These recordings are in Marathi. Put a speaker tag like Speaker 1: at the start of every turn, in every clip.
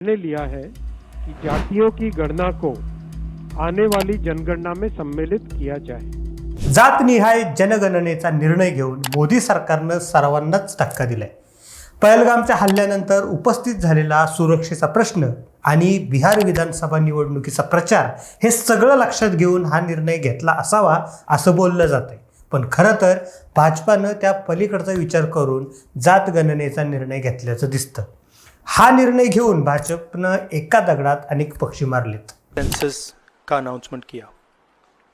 Speaker 1: ने लिया है कि जातियों की गणना को आने वाली जनगणना में सम्मिलित किया जाए।
Speaker 2: जातनिहाय जनगणनेचा निर्णय घेऊन मोदी सरकारनं सर्वांनाच धक्का दिलाय. पहलगामच्या हल्ल्यानंतर उपस्थित झालेला सुरक्षेचा प्रश्न आणि बिहार विधानसभा निवडणुकीचा प्रचार हे सगळं लक्षात घेऊन हा निर्णय घेतला असावा असं बोललं जात आहे पण खरं तर भाजपानं त्या पलीकडचा विचार करून जात गणनेचा निर्णय घेतल्याचं दिसतं. हा निर्णय घेऊन भाजपनं एका दगडात अनेक पक्षी मारलेत.
Speaker 3: सेंसस का अनाउंसमेंट किया?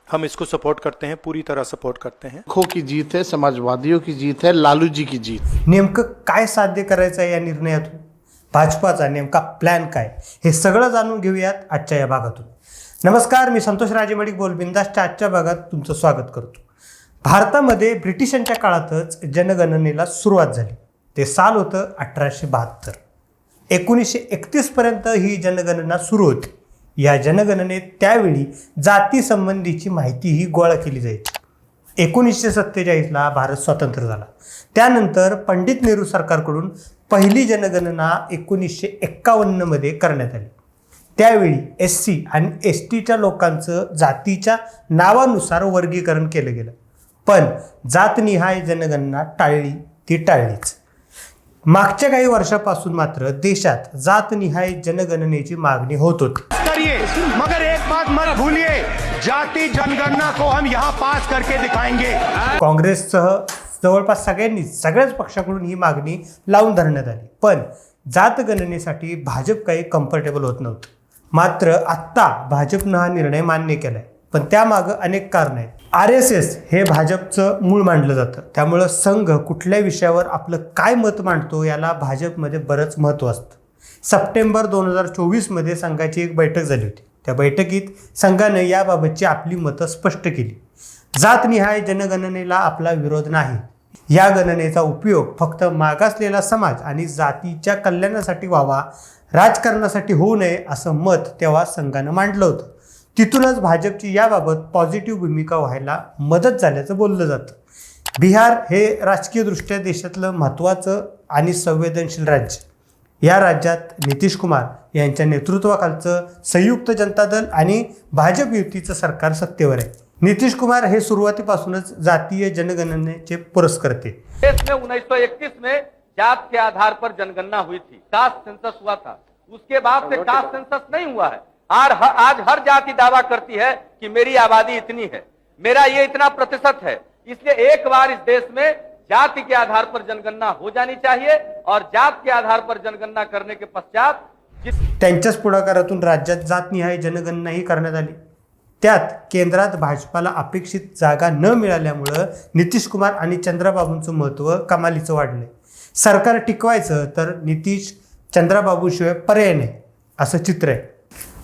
Speaker 3: हम इसको सपोर्ट करते हैं पूरी तरह सपोर्ट करते हैं।
Speaker 4: खो की जीत है समाजवादियों की जीत है लालू जी की जीत।
Speaker 2: नेमकं काय साध्य करायचं आहे या निर्णयातून? भाजपाचा नेमका प्लॅन काय? हे सगळं जाणून घेऊयात आजच्या या भागातून. नमस्कार मी संतोष राजेमडिक बोल. बिंदासच्या आजच्या भागात तुमचं स्वागत करतो. भारतामध्ये ब्रिटिशांच्या काळातच जनगणनेला सुरुवात झाली. ते साल होतं अठराशे बहात्तर. एकोणीसशे एकतीसपर्यंत ही जनगणना सुरू होती. या जनगणनेत त्यावेळी जातीसंबंधीची माहिती ही गोळा केली जायची. एकोणीसशे सत्तेचाळीसला भारत स्वतंत्र झाला. त्यानंतर पंडित नेहरू सरकारकडून पहिली जनगणना एकोणीसशे एक्कावन्नमध्ये करण्यात आली. त्यावेळी एस सी आणि एस टीच्या लोकांचं जातीच्या नावानुसार वर्गीकरण केलं गेलं. पण जातनिहाय जनगणना टाळली ती टाळलीच. मागच्या काही वर्षापासून मात्र देशात जातनिहाय जनगणनेची मागणी होत होती.
Speaker 5: करिए मगर एक बात मत भूलिए जाति जनगणना को हम यहाँ पास करके दिखाएंगे।
Speaker 2: काँग्रेससह जवळपास सगळ्यांनी सगळ्याच पक्षाकडून ही मागणी लावून धरण्यात आली. पण जातगणनेसाठी भाजप काही कम्फर्टेबल होत नव्हतं. मात्र आत्ता भाजपनं हा निर्णय मान्य केलाय. पण त्यामागं अनेक कारणं आहेत. आर एस एस हे भाजपचं मूळ मांडलं जातं. त्यामुळं संघ कुठल्या विषयावर आपलं काय मत मांडतो याला भाजपमध्ये बरंच महत्त्व असतं. सप्टेंबर दोन हजार चोवीसमध्ये संघाची एक बैठक झाली होती. त्या बैठकीत संघानं याबाबतची आपली मतं स्पष्ट केली. जातनिहाय जनगणनेला आपला विरोध नाही. या गणनेचा उपयोग फक्त मागासलेला समाज आणि जातीच्या कल्याणासाठी व्हावा राजकारणासाठी होऊ नये असं मत तेव्हा संघानं मांडलं होतं. तिथूनच भाजपची याबाबत पॉझिटिव्ह भूमिका व्हायला मदत झाल्याचं बोललं जातं. बिहार हे राजकीयदृष्ट्या देशातलं महत्त्वाचं आणि संवेदनशील राज्य. या राज्यात नितीश कुमार यांच्या नेतृत्वाखालचं संयुक्त जनता दल आणि भाजप युतीचं सरकार सत्तेवर आहे. नितीश कुमार हे सुरुवातीपासूनच जातीय जनगणनेचे पुरस्कर्ते.
Speaker 6: देश में 1931 में जात के आधार पर जनगणना हुई थी. कास्ट सेंसस हुआ था. उसके बाद से कास्ट सेंसस नहीं हुआ है. आज आज हर जाति दावा करती है कि मेरी आबादी इतनी है। मेरा ये इतना प्रतिशत है। इसलिए एक बार इस देश में जाति के आधार पर जनगणना हो जानी चाहिए और जात के आधार पर जनगणना करने के पश्चात
Speaker 2: त्यांच्याच पुढाकारातून राज्यात जातनिहाय जनगणनाही करण्यात आली. त्यात केंद्रात भाजपाला अपेक्षित जागा न मिळाल्यामुळं नितीश कुमार आणि चंद्राबाबूंचं महत्त्व कमालीचं वाढलंय. सरकार टिकवायचं तर नितीश चंद्राबाबूशिवाय पर्याय नाही असं चित्र आहे.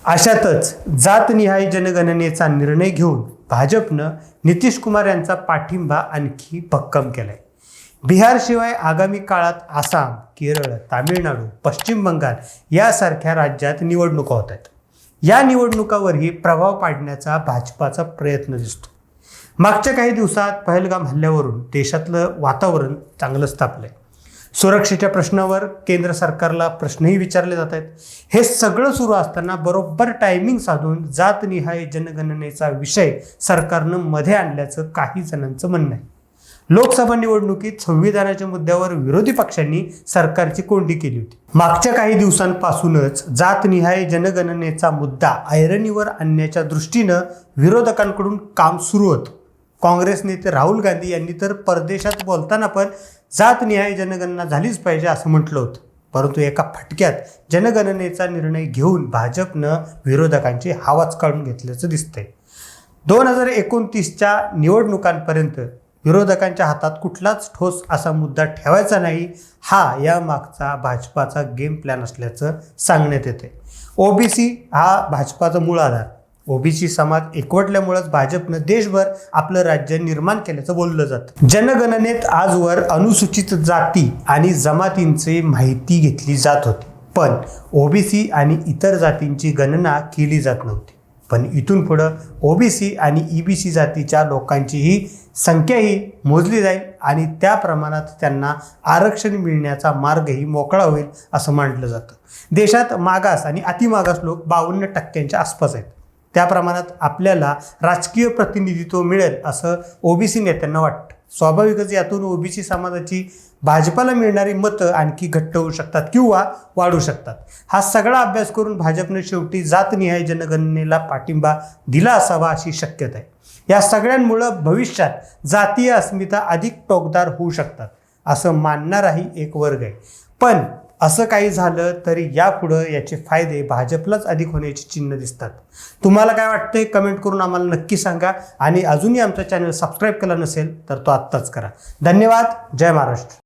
Speaker 2: अशातच जातनिहाय जनगणनेचा निर्णय घेऊन भाजपनं नितीश कुमार यांचा पाठिंबा आणखी भक्कम केलाय. बिहारशिवाय आगामी काळात आसाम केरळ तामिळनाडू पश्चिम बंगाल यासारख्या राज्यात निवडणुका होत आहेत. या निवडणुकावरही प्रभाव पाडण्याचा भाजपाचा प्रयत्न दिसतो मागच्या काही दिवसात पहलगाम हल्ल्यावरून देशातलं वातावरण चांगलंच आहे सुरक्षेच्या प्रश्नावर केंद्र सरकारला प्रश्नही विचारले जात आहेत. हे सगळं सुरू असताना बरोबर टायमिंग साधून जातनिहाय जनगणनेचा विषय सरकारनं मध्ये आणल्याचं काही जणांचं म्हणणं आहे. लोकसभा निवडणुकीत संविधानाच्या मुद्द्यावर विरोधी पक्षांनी सरकारची कोंडी केली होती. मागच्या काही दिवसांपासूनच जातनिहाय जनगणनेचा मुद्दा ऐरणीवर आणण्याच्या दृष्टीनं विरोधकांकडून काम सुरू होतं. काँग्रेस नेते राहुल गांधी यांनी तर परदेशात बोलताना पण जातनिहाय जनगणना झालीच पाहिजे असं म्हटलं होतं. परंतु एका फटक्यात जनगणनेचा निर्णय घेऊन भाजपनं विरोधकांची हवाच काढून घेतल्याचं दिसतंय. दोन हजार एकोणतीसच्या निवडणुकांपर्यंत विरोधकांच्या हातात कुठलाच ठोस असा मुद्दा ठेवायचा नाही हा या मागचा भाजपाचा गेम प्लॅन असल्याचं सांगण्यात येते ओबीसी हा भाजपाचा मूळ आधार. ओबीसी समाज एकवटल्यामुळेच भाजपनं देशभर आपलं राज्य निर्माण केल्याचं बोललं जातं. जनगणनेत आजवर अनुसूचित जाती आणि जमातींची माहिती घेतली जात होती. पण ओबीसी आणि इतर जातींची गणना केली जात नव्हती. पण इथून पुढं ओबीसी आणि ईबीसी जातीच्या लोकांचीही संख्याही मोजली जाईल आणि त्या प्रमाणात त्यांना आरक्षण मिळण्याचा मार्गही मोकळा होईल असं मांडलं जातं. देशात मागास आणि अतिमागास लोक बावन्न टक्क्यांच्या आसपास आहेत. त्या प्रमाणात आपल्याला राजकीय प्रतिनिधित्व मिळेल असं ओबीसी नेत्यांना वाटतं. स्वाभाविकच यातून ओबीसी समाजाची भाजपाला मिळणारी मतं आणखी घट्ट होऊ शकतात किंवा वाढू शकतात. हा सगळा अभ्यास करून भाजपने शेवटी जातनिहाय जनगणनेला पाठिंबा दिला असावा अशी शक्यता आहे. या सगळ्यांमुळं भविष्यात जातीय अस्मिता अधिक टोकदार होऊ शकतात असं मानणाराही एक वर्ग आहे. पण असं काही झालं तरी यापुढं याचे फायदे भाजपलाच अधिक होण्याची चिन्ह दिसतात. तुम्हाला काय वाटतंय? कमेंट करून आम्हाला नक्की सांगा. आणि अजूनही आमचा चॅनल सबस्क्राईब केला नसेल तर तो आत्ताच करा. धन्यवाद. जय महाराष्ट्र.